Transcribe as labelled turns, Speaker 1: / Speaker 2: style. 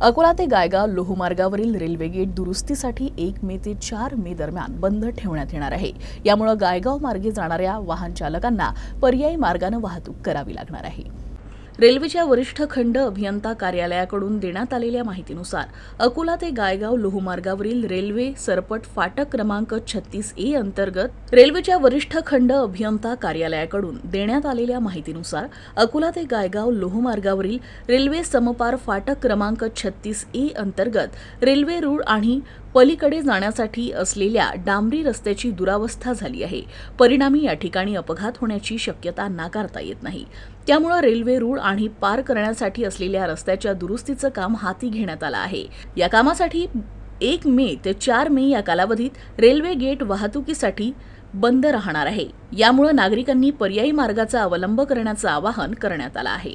Speaker 1: अकोला ते Gaigaon लोहमार्गावरील railway gate दुरुस्तीसाठी एक मे ते चार मे दरम्यान बंद ठेवण्यात येणार आहे. यामुळे गायगाव मार्गे जाणाऱ्या वाहन चालकांना पर्यायी मार्गानं वाहतूक करावी लागणार आहे. रेल्वेच्या वरिष्ठ खंड अभियंता कार्यालयाकडून देण्यात आलेल्या माहितीनुसार अकोला ते गायगाव लोहमार्गावरील रेल्वे सरपट फाटक क्रमांक छत्तीस ए अंतर्गत रेल्वेच्या वरिष्ठ खंड अभियंता कार्यालयाकडून देण्यात आलेल्या माहितीनुसार अकोला ते गायगाव लोहमार्गावरील रेल्वे समपार फाटक क्रमांक छत्तीस ए अंतर्गत रेल्वे रूळ आणि पलीकडे जाण्यासाठी असलेल्या डांबरी रस्त्याची दुरावस्था झाली आहे. परिणामी या ठिकाणी अपघात होण्याची शक्यता नाकारता येत नाही. त्यामुळे रेल्वे रूळ आणि पार करण्यासाठी असलेल्या रस्त्याच्या दुरुस्तीचं काम हाती घेण्यात आलं आहे. या कामासाठी एक मे ते चार मे या कालावधीत रेल्वे गेट वाहतुकीसाठी बंद राहणार आहे. यामुळे नागरिकांनी पर्यायी मार्गाचा अवलंब करण्याचं आवाहन करण्यात आलं आहे.